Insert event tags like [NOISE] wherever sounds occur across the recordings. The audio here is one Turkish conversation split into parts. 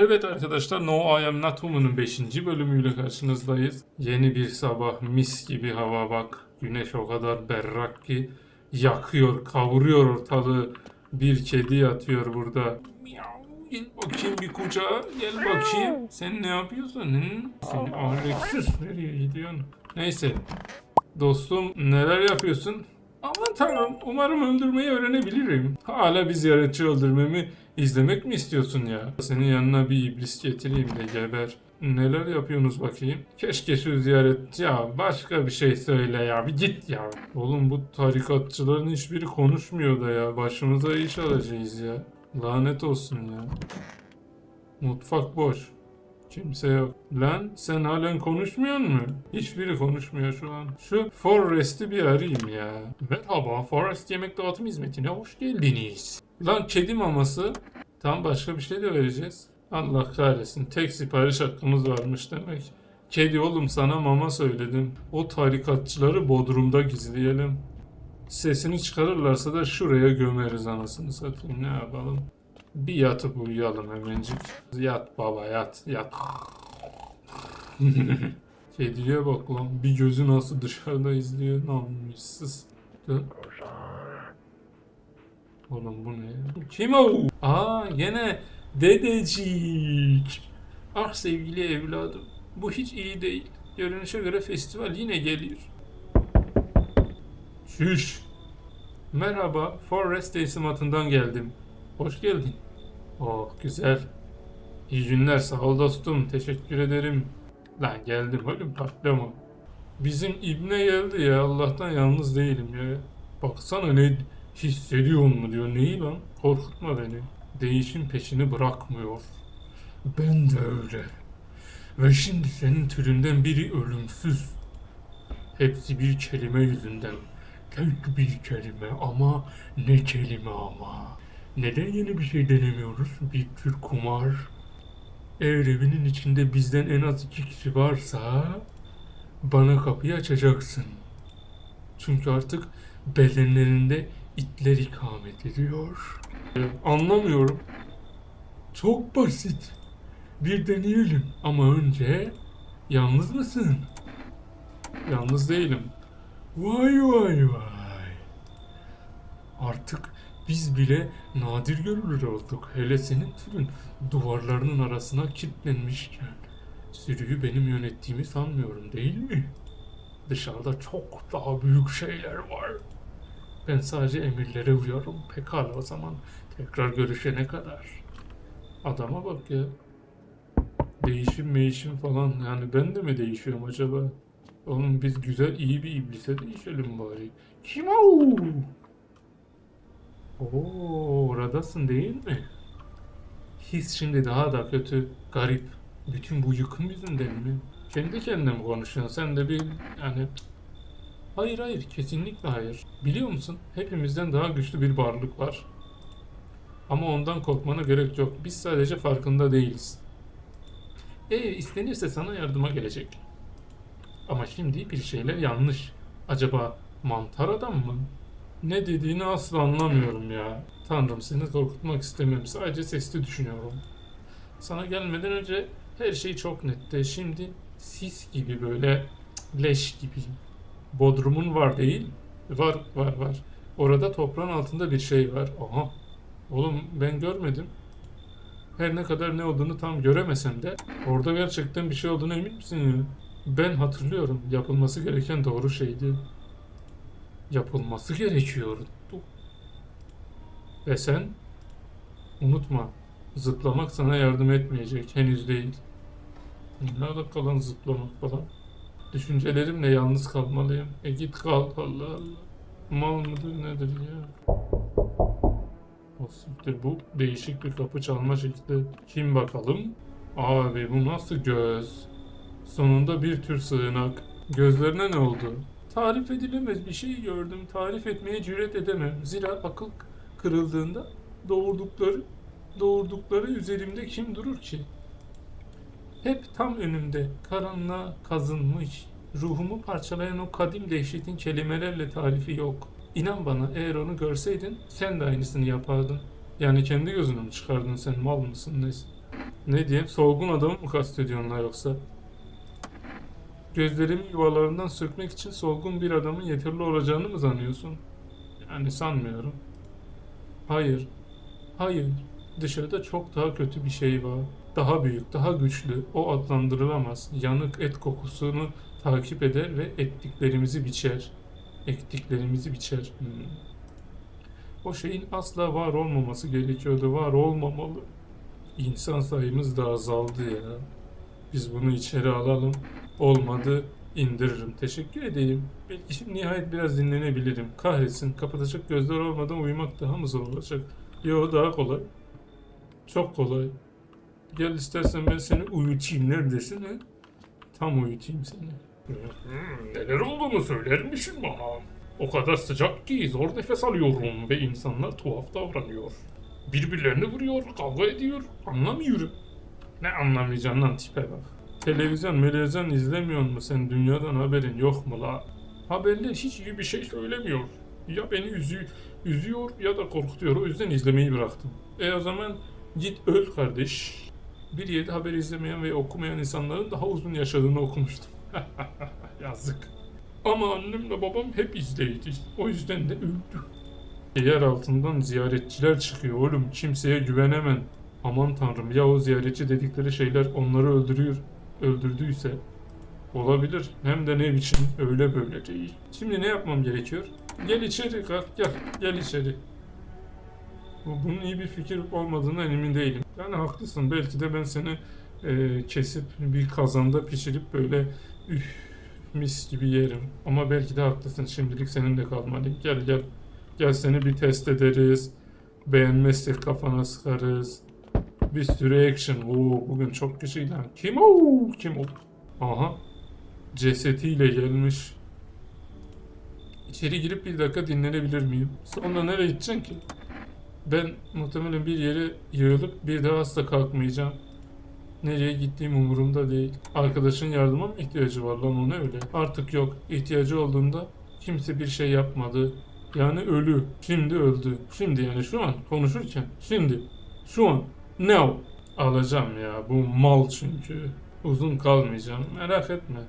Evet arkadaşlar No I Am Not Woman'ın 5. bölümüyle karşınızdayız. Yeni bir sabah mis gibi hava bak. Güneş o kadar berrak ki yakıyor, kavuruyor ortalığı. Bir kedi yatıyor burada. Gel bakayım bir kucağa. Gel bakayım. Sen ne yapıyorsun? Hı? Sen ahlaksız. Nereye gidiyorsun? Neyse. Dostum neler yapıyorsun? Aman tanrım umarım öldürmeyi öğrenebilirim. Hala bir ziyaretçi öldürmemi izlemek mi istiyorsun ya? Senin yanına bir iblis getireyim de geber. Neler yapıyorsunuz bakayım? Keşke şu ziyaret... Ya başka bir şey söyle ya. Bir git ya. Oğlum bu tarikatçıların hiçbiri konuşmuyor da ya. Başımıza iş alacağız ya. Lanet olsun ya. Mutfak boş. Kimse yok. Lan sen halen konuşmuyor mu? Hiçbiri konuşmuyor şu an. Şu Forrest'i bir arayayım ya. Merhaba Forrest yemek dağıtım hizmetine hoş geldiniz. Lan kedi maması. Tam başka bir şey de vereceğiz. Allah kahretsin. Tek sipariş hakkımız varmış demek. Kedi oğlum sana mama söyledim. O tarikatçıları bodrumda gizleyelim. Sesini çıkarırlarsa da şuraya gömeriz anasını satayım. Ne yapalım? Bir yatıp uyuyalım hemencik. Yat baba yat yat. [LAUGHS] Kediye bak lan. Bir gözü nasıl dışarıda izliyor. Namussuz. Oğlum bu ne? Kim o? Aa gene dedecik. Ah sevgili evladım. Bu hiç iyi değil. Görünüşe göre festival yine geliyor. Şüş. Merhaba, Forrest teslimatından geldim. Hoş geldin. Oh, güzel. İyi günler, sağ ol dostum. Teşekkür ederim. Lan geldim oğlum, patlama. Bizim İbne geldi ya, Allah'tan yalnız değilim ya. Baksana ne hissediyor mu diyor. Neyi lan? Korkutma beni. Değişim peşini bırakmıyor. Ben de öyle. Ve şimdi senin türünden biri ölümsüz. Hepsi bir kelime yüzünden. Tek bir kelime ama ne kelime ama. Neden yeni bir şey denemiyoruz? Bir tür kumar. Eğer evinin içinde bizden en az iki kişi varsa bana kapıyı açacaksın. Çünkü artık bedenlerinde itler ikamet ediyor. Ee, anlamıyorum. Çok basit. Bir deneyelim. Ama önce yalnız mısın? Yalnız değilim. Vay vay vay. Artık biz bile nadir görülür olduk. Hele senin türün duvarlarının arasına kilitlenmişken. Sürüyü benim yönettiğimi sanmıyorum değil mi? Dışarıda çok daha büyük şeyler var. Ben sadece emirlere uyuyorum. Pekala o zaman. Tekrar görüşene kadar. Adama bak ya. Değişim meyişim falan. Yani ben de mi değişiyorum acaba? Oğlum biz güzel iyi bir iblise değişelim bari. Kim o? Oo, oradasın değil mi? His şimdi daha da kötü, garip. Bütün bu yıkım yüzünden mi? Kendi kendine mi konuşuyorsun? Sen de bir yani... Hayır hayır, kesinlikle hayır. Biliyor musun? Hepimizden daha güçlü bir varlık var. Ama ondan korkmana gerek yok. Biz sadece farkında değiliz. E istenirse sana yardıma gelecek. Ama şimdi bir şeyler yanlış. Acaba mantar adam mı? Ne dediğini asla anlamıyorum ya. Tanrım seni korkutmak istemiyorum. Sadece sesli düşünüyorum. Sana gelmeden önce her şey çok netti. Şimdi sis gibi böyle leş gibi. Bodrumun var değil. Var var var. Orada toprağın altında bir şey var. Aha. Oğlum ben görmedim. Her ne kadar ne olduğunu tam göremesem de orada gerçekten bir şey olduğuna emin misin ya? Ben hatırlıyorum. Yapılması gereken doğru şeydi. Yapılması gerekiyordu. Ve sen unutma zıplamak sana yardım etmeyecek. Henüz değil. Ne alaka lan zıplamak falan. Düşüncelerimle yalnız kalmalıyım. E git kal Allah Allah. Mal mıdır nedir ya? O siktir bu değişik bir kapı çalma şekli. Kim bakalım? Abi bu nasıl göz? Sonunda bir tür sığınak. Gözlerine ne oldu? Tarif edilemez bir şey gördüm. Tarif etmeye cüret edemem. Zira akıl kırıldığında doğurdukları doğurdukları üzerimde kim durur ki? Hep tam önümde karanlığa kazınmış. Ruhumu parçalayan o kadim dehşetin kelimelerle tarifi yok. İnan bana eğer onu görseydin sen de aynısını yapardın. Yani kendi gözünü mü çıkardın sen mal mısın nesin? Ne diyeyim? Solgun adamı mı kastediyorsun la yoksa? Gözlerimi yuvalarından sökmek için solgun bir adamın yeterli olacağını mı sanıyorsun? Yani sanmıyorum. Hayır. Hayır. Dışarıda çok daha kötü bir şey var. Daha büyük, daha güçlü. O adlandırılamaz. Yanık et kokusunu takip eder ve ettiklerimizi biçer. Ektiklerimizi biçer. Hmm. O şeyin asla var olmaması gerekiyordu. Var olmamalı. İnsan sayımız da azaldı ya. Biz bunu içeri alalım. Olmadı indiririm. Teşekkür edeyim. Belki şimdi nihayet biraz dinlenebilirim. Kahretsin kapatacak gözler olmadan uyumak daha mı zor olacak? Yo daha kolay. Çok kolay. Gel istersen ben seni uyutayım. Neredesin he? Tam uyutayım seni. Hmm, neler olduğunu söyler misin bana? O kadar sıcak ki zor nefes alıyorum ve insanlar tuhaf davranıyor. Birbirlerini vuruyor, kavga ediyor. Anlamıyorum. Ne anlamayacaksın lan tipe bak. Televizyon, melevizyon izlemiyor mu sen? Dünyadan haberin yok mu la? Haberler hiç iyi bir şey söylemiyor. Ya beni üzü üzüyor ya da korkutuyor. O yüzden izlemeyi bıraktım. E o zaman git öl kardeş. Bir yerde haber izlemeyen ve okumayan insanların daha uzun yaşadığını okumuştum. [LAUGHS] Yazık. Ama annemle babam hep izleyici. O yüzden de öldü. Yer altından ziyaretçiler çıkıyor oğlum. Kimseye güvenemem. Aman tanrım ya o ziyaretçi dedikleri şeyler onları öldürüyor. Öldürdüyse. Olabilir. Hem de ne biçim öyle böyle değil. Şimdi ne yapmam gerekiyor? Gel içeri kalk gel. Gel içeri. Bu- Bunun iyi bir fikir olmadığına emin değilim. Yani haklısın. Belki de ben seni e, kesip bir kazanda pişirip böyle üf mis gibi yerim. Ama belki de haklısın. Şimdilik seninle kalmalıyım. Gel gel. Gel seni bir test ederiz. Beğenmezsek kafana sıkarız. Bir sürü action. Oo, bugün çok kişi lan. Kim o? Kim o? Aha. Cesetiyle gelmiş. İçeri girip bir dakika dinlenebilir miyim? Sonra nereye gideceksin ki? Ben muhtemelen bir yere yığılıp bir daha asla kalkmayacağım. Nereye gittiğim umurumda değil. Arkadaşın yardıma mı ihtiyacı var lan o ne öyle? Artık yok. İhtiyacı olduğunda kimse bir şey yapmadı. Yani ölü. Şimdi öldü. Şimdi yani şu an konuşurken. Şimdi. Şu an. Now. Alacağım ya. Bu mal çünkü. Uzun kalmayacağım. Merak etme.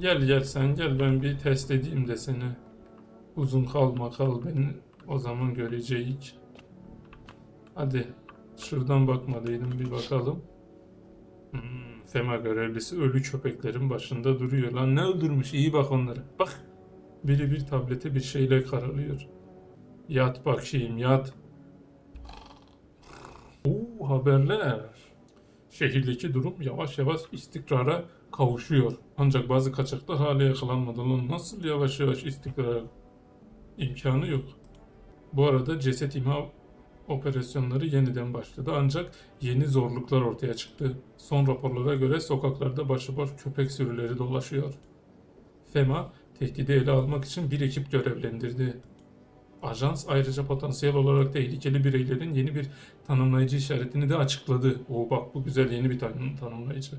Gel gel sen gel ben bir test edeyim de seni. Uzun kalma kal beni. O zaman göreceğiz. Hadi. Şuradan bakmadıydım bir bakalım. Hmm, FEMA görevlisi ölü köpeklerin başında duruyor. Lan ne öldürmüş iyi bak onlara. Bak. Biri bir tablete bir şeyle karalıyor. Yat bakayım yat. Oo haberler. Şehirdeki durum yavaş yavaş istikrara kavuşuyor. Ancak bazı kaçaklar hala yakalanmadı. Lan nasıl yavaş yavaş istikrara imkanı yok. Bu arada ceset imha operasyonları yeniden başladı ancak yeni zorluklar ortaya çıktı. Son raporlara göre sokaklarda başıboş köpek sürüleri dolaşıyor. FEMA tehdidi ele almak için bir ekip görevlendirdi. Ajans ayrıca potansiyel olarak tehlikeli bireylerin yeni bir tanımlayıcı işaretini de açıkladı. Oo bak bu güzel yeni bir tanım, tanımlayıcı.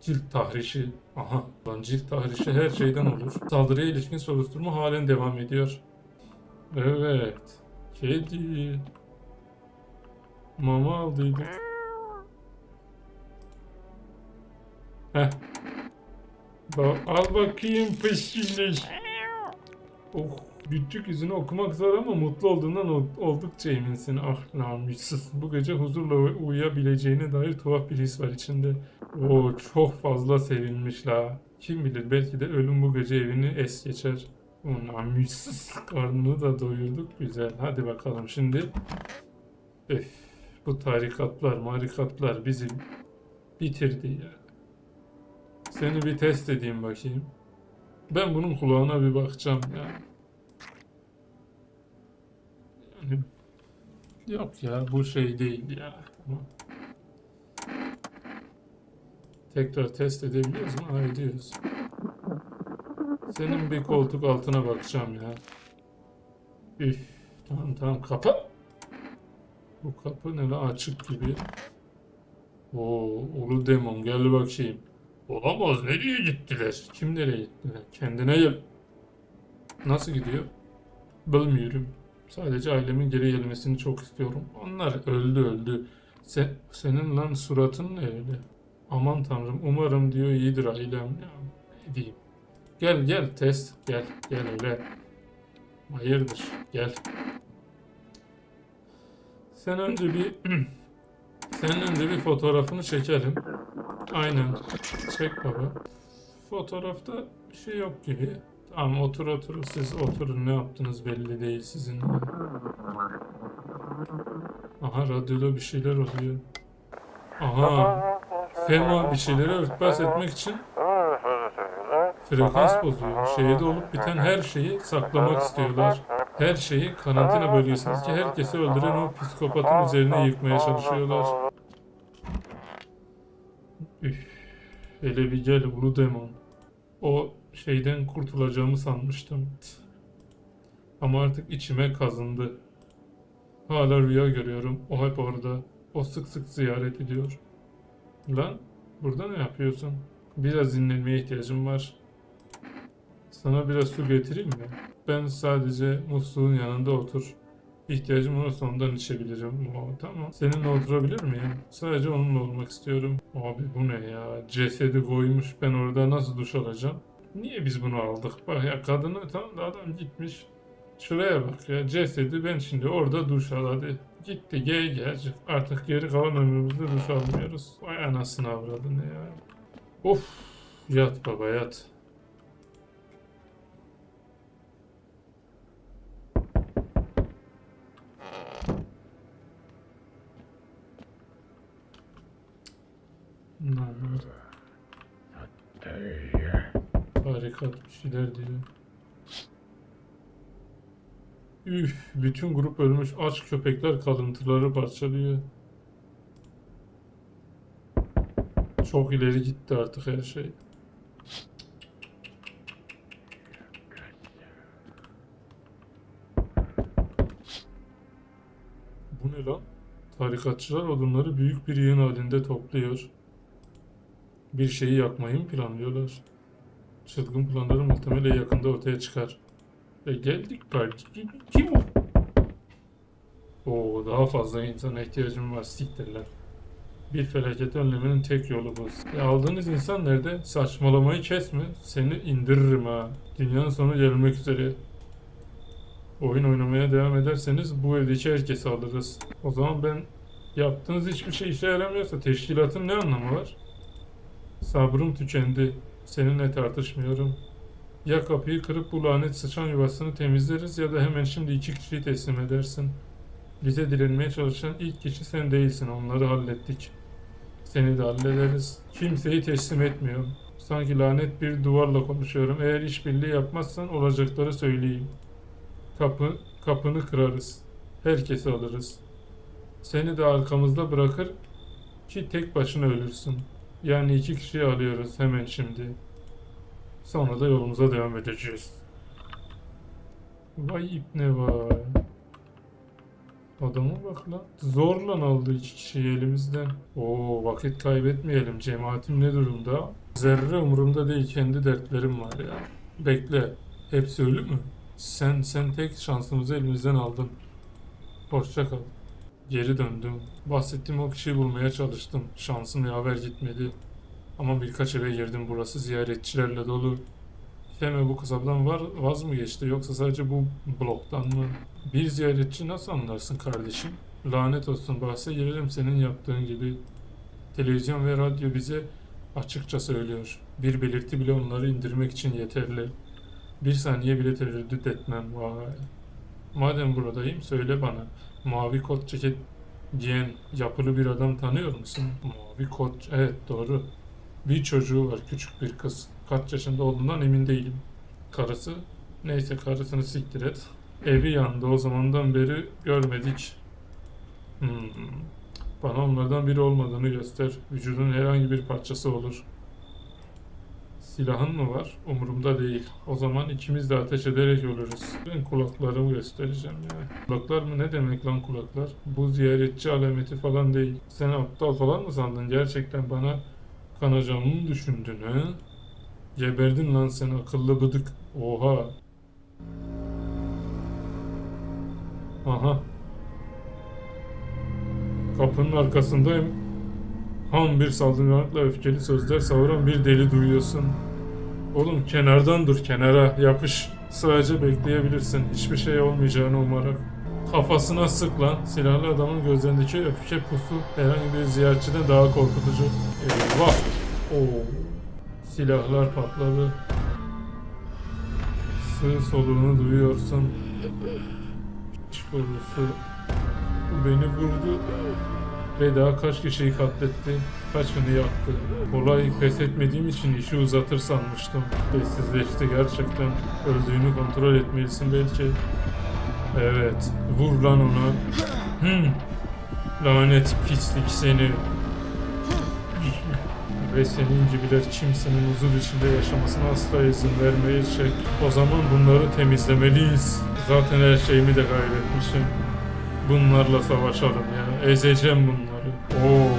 Cilt tahrişi. Aha lan cilt tahrişi her şeyden olur. Saldırıya ilişkin soruşturma halen devam ediyor. Evet. Kedi. Mama aldıydık. Heh. Ba- al bakayım peşinleş. Oh, küçük yüzünü okumak zor ama mutlu olduğundan ol- oldukça eminsin. Ah namussuz. Bu gece huzurla uy- uyuyabileceğine dair tuhaf bir his var içinde. Oo, çok fazla sevinmiş la. Kim bilir belki de ölüm bu gece evini es geçer. Namussuz. Karnını da doyurduk. Güzel. Hadi bakalım şimdi. Öf, bu tarikatlar, marikatlar bizi bitirdi ya. Seni bir test edeyim bakayım. Ben bunun kulağına bir bakacağım ya. Yani yok ya bu şey değil ya. Tekrar test edebiliyoruz mu? Ha ediyoruz. Senin bir koltuk altına bakacağım ya. Üf, tamam tamam kapa. Bu kapı ne la açık gibi. Oo, ulu demon gel bakayım. Olamaz nereye gittiler? Kim nereye gittiler? Kendine gel. Nasıl gidiyor? Bilmiyorum. Sadece ailemin geri gelmesini çok istiyorum. Onlar öldü öldü. Se- senin lan suratın ne öyle? Aman tanrım umarım diyor iyidir ailem ya. Ne diyeyim. Gel gel test gel gel öyle. Hayırdır gel. Sen önce bir sen önce bir fotoğrafını çekelim. Aynen. Çek baba. Fotoğrafta bir şey yok gibi. Tamam otur otur siz oturun ne yaptınız belli değil sizin. Aha radyoda bir şeyler oluyor. Aha Fema bir şeyleri örtbas etmek için frekans bozuyor. Şehirde olup biten her şeyi saklamak istiyorlar. Her şeyi karantina bölgesindeki herkesi öldüren o psikopatın üzerine yıkmaya çalışıyorlar. Üf, hele bir gel Ulu Demon. O şeyden kurtulacağımı sanmıştım. Ama artık içime kazındı. Hala rüya görüyorum. O hep orada. O sık sık ziyaret ediyor. Lan burada ne yapıyorsun? Biraz dinlenmeye ihtiyacım var. Sana biraz su getireyim mi? Ben sadece musluğun yanında otur. İhtiyacım olursa ondan içebilirim. Oo, tamam. Seninle oturabilir miyim? Sadece onunla olmak istiyorum. Abi bu ne ya? Cesedi koymuş. Ben orada nasıl duş alacağım? Niye biz bunu aldık? Bak ya kadını tamam da adam gitmiş. Şuraya bak ya cesedi ben şimdi orada duş al hadi. Gitti gel gel. Artık geri kalan ömrümüzde duş almıyoruz. Vay anasını avradını ya. Of yat baba yat. Lan, Bir şeyler diyor. Üf, bütün grup ölmüş aç köpekler kalıntıları parçalıyor. Çok ileri gitti artık her şey. Bu ne lan? Tarikatçılar odunları büyük bir yığın halinde topluyor. Bir şeyi yakmayı mı planlıyorlar? Çılgın planları muhtemelen yakında ortaya çıkar. E geldik belki. Kim o? Oo daha fazla insana ihtiyacım var siktirler. Bir felaket önlemenin tek yolu bu. E aldığınız insan nerede? Saçmalamayı kesme. Seni indiririm ha. Dünyanın sonu gelmek üzere. Oyun oynamaya devam ederseniz bu evdeki herkesi alırız. O zaman ben yaptığınız hiçbir şey işe yaramıyorsa teşkilatın ne anlamı var? Sabrım tükendi. Seninle tartışmıyorum. Ya kapıyı kırıp bu lanet sıçan yuvasını temizleriz ya da hemen şimdi iki kişiyi teslim edersin. Bize direnmeye çalışan ilk kişi sen değilsin. Onları hallettik. Seni de hallederiz. Kimseyi teslim etmiyorum. Sanki lanet bir duvarla konuşuyorum. Eğer işbirliği yapmazsan olacakları söyleyeyim. Kapı, kapını kırarız. Herkesi alırız. Seni de arkamızda bırakır ki tek başına ölürsün. Yani iki kişiyi alıyoruz hemen şimdi. Sonra da yolumuza devam edeceğiz. Vay ipne vay. Adama bak lan. Zorla aldı iki kişiyi elimizden. Oo vakit kaybetmeyelim. Cemaatim ne durumda? Zerre umurumda değil. Kendi dertlerim var ya. Bekle. Hepsi ölü mü? Sen sen tek şansımızı elimizden aldın. Hoşça kal. Geri döndüm. Bahsettiğim o kişiyi bulmaya çalıştım. Şansım yaver gitmedi. Ama birkaç eve girdim. Burası ziyaretçilerle dolu. Feme bu kasabadan var, vaz mı geçti yoksa sadece bu bloktan mı? Bir ziyaretçi nasıl anlarsın kardeşim? Lanet olsun bahse girelim senin yaptığın gibi. Televizyon ve radyo bize açıkça söylüyor. Bir belirti bile onları indirmek için yeterli. Bir saniye bile tereddüt etmem. Vay. Madem buradayım söyle bana. Mavi kot ceket giyen yapılı bir adam tanıyor musun? Mavi kot, evet doğru. Bir çocuğu var küçük bir kız. Kaç yaşında olduğundan emin değilim. Karısı, neyse karısını siktir et. Evi yandı o zamandan beri görmedik. Hmm. Bana onlardan biri olmadığını göster. Vücudun herhangi bir parçası olur. Silahın mı var? Umurumda değil. O zaman ikimiz de ateş ederek ölürüz. Ben kulaklarımı göstereceğim ya. Kulaklar mı? Ne demek lan kulaklar? Bu ziyaretçi alameti falan değil. Sen aptal falan mı sandın? Gerçekten bana kanacağımı mı düşündün he? Geberdin lan sen akıllı bıdık. Oha. Aha. Kapının arkasındayım. Han bir saldırganlıkla öfkeli sözler savuran bir deli duyuyorsun. Oğlum kenardan dur kenara yapış. Sadece bekleyebilirsin. Hiçbir şey olmayacağını umarak. Kafasına sık lan. Silahlı adamın gözlerindeki öfke pusu herhangi bir ziyaretçiden daha korkutucu. Eyvah. Oo. Silahlar patladı. Sığ soluğunu duyuyorsun. Çikorusu beni vurdu ve daha kaç kişiyi katletti, kaçını yaktı. Kolay pes etmediğim için işi uzatır sanmıştım. Sessizleşti gerçekten. Öldüğünü kontrol etmelisin belki. Evet, vur lan ona. Hmm. Lanet pislik seni. Ve senin gibiler kimsenin huzur içinde yaşamasına asla izin vermeyecek. O zaman bunları temizlemeliyiz. Zaten her şeyimi de kaybetmişim. Bunlarla savaşalım ya. Ezeceğim bunları. Oo,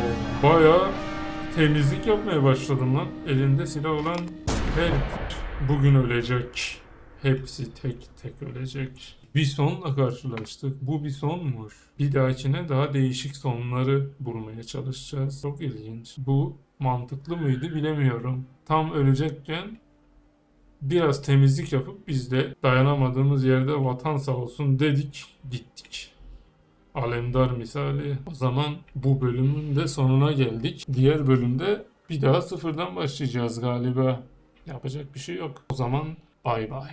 bayağı temizlik yapmaya başladım lan. Elinde silah olan help. Bugün ölecek. Hepsi tek tek ölecek. Bir sonla karşılaştık. Bu bir sonmuş. Bir dahakine daha değişik sonları bulmaya çalışacağız. Çok ilginç. Bu mantıklı mıydı bilemiyorum. Tam ölecekken biraz temizlik yapıp biz de dayanamadığımız yerde vatan sağ olsun dedik gittik. Alemdar misali. O zaman bu bölümün de sonuna geldik. Diğer bölümde bir daha sıfırdan başlayacağız galiba. Yapacak bir şey yok. O zaman bay bay.